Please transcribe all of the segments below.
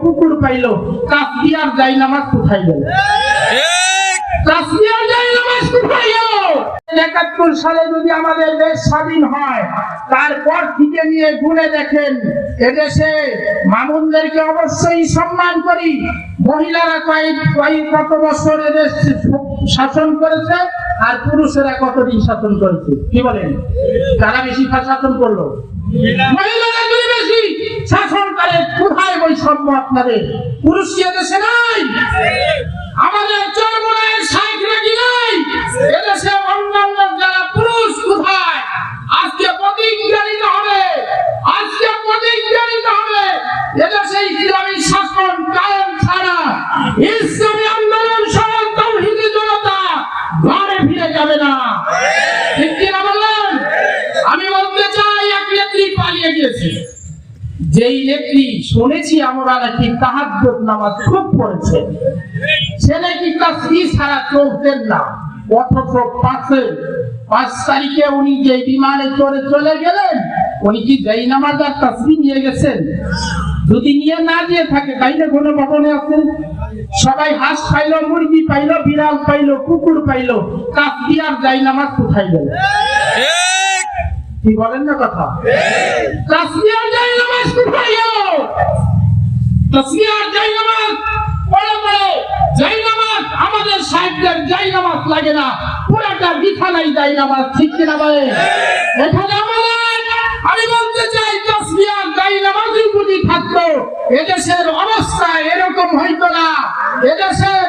কুকুর পাইলো তাসবিয়ার যাই নামাজ কোথায় গেল? তাসবিয়ার যাই নামাজ কোথায় গেল? একাত্তর সালে যদি আমাদের দেশ স্বাধীন হয় তারপর থেকে নিয়ে ঘুরে দেখেন এদেশে মামুনদেরকে অবশ্যই সম্মান করি। মহিলারা কয়েক কয়েক কত বছর এদেশ শাসন করেছে আর পুরুষেরা কতদিন শাসন করেছে কি বলেন? কারা বেশি শাসন করল? মহিলারা শাসন করে কোথায় বৈষম্য আপনাদের? পুরুষ দেশে নাই। আমাদের চরমনায়ের সাইকেলে কি নাই? এদেশে অন্যান্য যেই নেত্রী শুনেছি আমরা নাকি তাহাজ্জুদ নামাজ খুব পড়েছে, সে নাকি তাসবি ছাড়া চলতেন না, অথচ পাশে পাঁচ তারিখে উনি যে বিমানে চড়ে চলে গেলেন, উনি কি যেই নামাজ আর তাসবি নিয়ে গেছেন? যদি নিয়ে না দিয়ে থাকে, তাই না কোনো ভবনে আছেন? সবাই হাঁস পাইলো, মুরগি পাইলো, বিড়াল পাইলো, কুকুর পাইলো, তাসবি আর যাই নামাজ কোথায় গেল? কি বলেন না কথা? তাসবিয়ার যাই নামাজ কোথায় যাই নামাজ পড়ে যাই নামাজ, আমাদের সাহেবদের নামাজ লাগে না। পুরাটা বিছানাই নামাজ, ঠিক কিনা বলে এখানে আমাদের আমি বলতে চাই তাসবিয়ার যাই নামাজই যদি থাকতো এদেশের অবস্থা এরকম হইতো না। এদেশের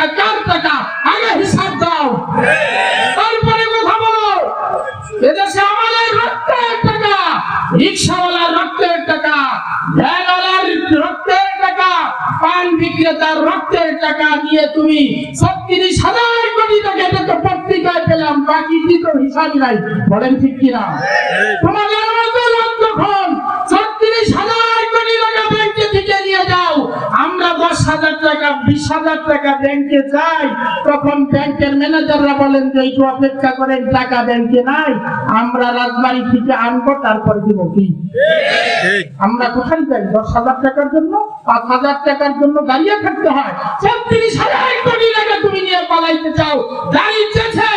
টাকা, কার টাকা? আগে হিসাব দাও। তারপরে কথা বলো। এদেশে আমাদের রক্তের টাকা, রিক্সাওয়ালার রক্তের টাকা, ভ্যানওয়ালার রক্তের টাকা, পান বিক্রেতার রক্তের টাকা দিয়ে তুমি ছত্রিশ হাজার কোটি টাকা এটা তো পত্রিকায় পেলাম, বাকি তো হিসাব নাই, বলেন ঠিক কিনা? তোমাদের মতো লোক টাকা বিশ হাজার টাকা ব্যাংকে যাই তখন ব্যাংকের ম্যানেজাররা বলেন যে একটু অপেক্ষা করেন টাকা ব্যাংকে নাই আমরা রাজবাড়ি থেকে আনব তারপর দিব কি? আমরা কোথায় যাই? দশ হাজার টাকার জন্য? পাঁচ হাজার টাকার জন্য দাঁড়িয়ে থাকতে হয়। ছত্রিশ হাজার কোটি টাকা তুমি নিয়ে পালাইতে চাও। দাঁড়িয়েছে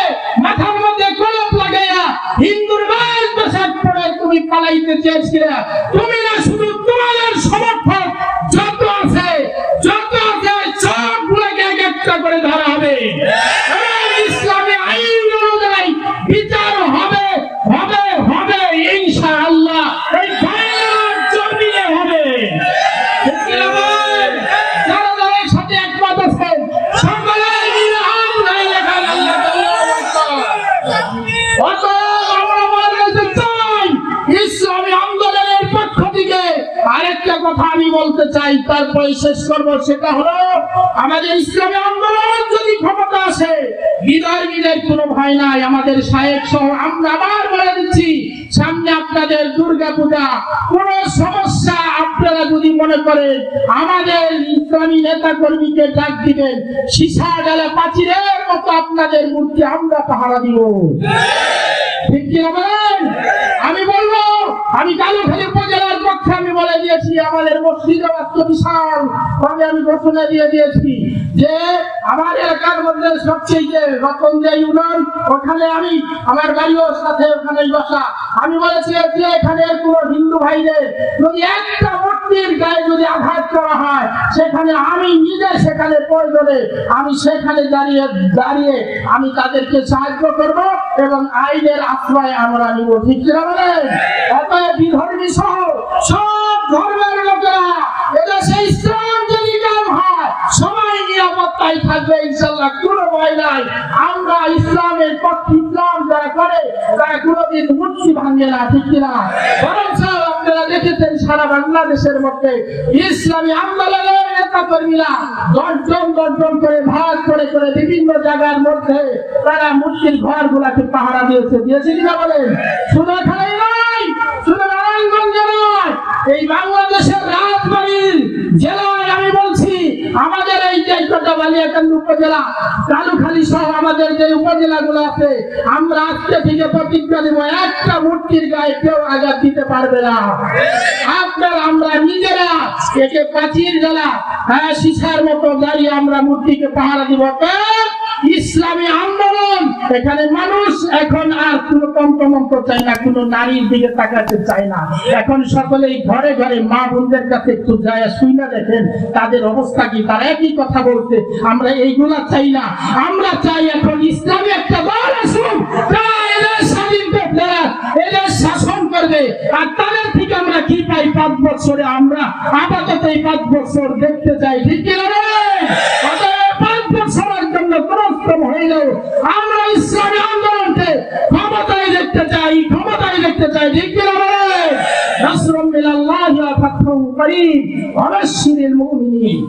মাথার মধ্যে কলপ লাগাইয়া হিন্দুর বাস পোশাক পরে তুমি পালাইতে চেয়েছিলে। তুমি না শুধু তোমাদের সমর্থক কথা আমি বলতে চাই, তারপরে শেষ করব, সেটা হলো আমাদের ইসলামী আন্দোলন যদি ক্ষমতা আসে, বিদায় বিদায় কোনো ভয় নাই। আমাদের সাহেব সহ আমরা আবার বলে দিচ্ছি, সামনে আপনাদের দুর্গা পূজা কোন সমস্যা আপনারা যদি মনে করেন, আমাদের ইসলামী নেতা কর্মীকে ডাক দিবেন, সিসা ডালে পাচিরের মতো আপনাদের মূর্তি আমরা পাহারা দিব। ঠিক কি বলব আমি কালুখালী উপজেলার পক্ষে আমি বলে দিয়েছি, আমাদের মসজিদ বিশাল। আমি আমি ঘোষণা দিয়ে দিয়েছি যে আমার এলাকার মধ্যে সবচেয়ে যে রতন যে ইউনিয়ন, ওখানে আমি আমার বাড়িও সাথে ওখানে বসা। আমি বলেছি যে এখানে কোনো হিন্দু ভাইদের, যদি একটা মূর্তির গায়ে যদি আঘাত করা হয়, সেখানে আমি নিজে সেখানে প্রয়োজনে আমি সেখানে দাঁড়িয়ে দাঁড়িয়ে আমি তাদেরকে সাহায্য করব এবং আইনের আশ্রয় আমরা নিব। ঠিক কিনা বলেন? অতএব বিধর্মী সহ সব ধর্মের লোকেরা এদেশে ইসলাম যদি কাম হয় সবাই নিরাপত্তায় থাকবে ইনশাল্লাহ কোনো ভয় নাই। আমরা ইসলামের পক্ষে ইসলাম যারা করে, তারা কোনোদিন মূর্তি ভাঙে না, ঠিক কিনা? বরং আপনারা দেখেছেন সারা বাংলাদেশের মধ্যে ইসলামী আন্দোলনের বিভিন্ন জায়গার মধ্যে তারা মূর্তির ঘর গুলাকে পাহারা দিয়েছে। দিয়েছে কিনা বলেন? শুধু এখানে নয়, শুধু নারায়ণগঞ্জে এই বাংলাদেশের রাজবাড়ির জেলায় আমি বলছি আমাদের এই যে হেলিকপ্টার উপজেলা কালুখালী সহ আমাদের যে উপজেলাগুলো আছে, আমরা আজকে থেকে প্রতিজ্ঞা দেব, একটা মূর্তির গায়ে কেউ আঘাত দিতে পারবে না। আপনার, আমরা নিজেরা একে প্রাচীর জেলা হ্যাঁ সিসার মতো দাঁড়িয়ে আমরা মূর্তিকে পাহারা দিব। কারণ ইসলামী আন্দোলন। এখানে মানুষ এখন আর কোনো তন্ত্রমন্ত্র চায় না, কোনো নারীর দিকে তাকাতে চায় না। এখন সকলেই ঘরে ঘরে মা বোনদের কাছে একটু যায় শুই না দেখেন তাদের অবস্থা কি? তারা একই কথা বলছে, আমরা এইগুলা চাই না। আমরা চাই এখন ইসলামী একটা দল থেকে আমরা কি পাই? পাঁচ বছরে আমরা আপাতত এই পাঁচ বছর দেখতে চাই। ঠিক কি ঠিক কি না রে? নাসরুম মিনাল্লাহি ওয়া ফাতহুন করিম ওয়া বাশশিরিল মুমিনিন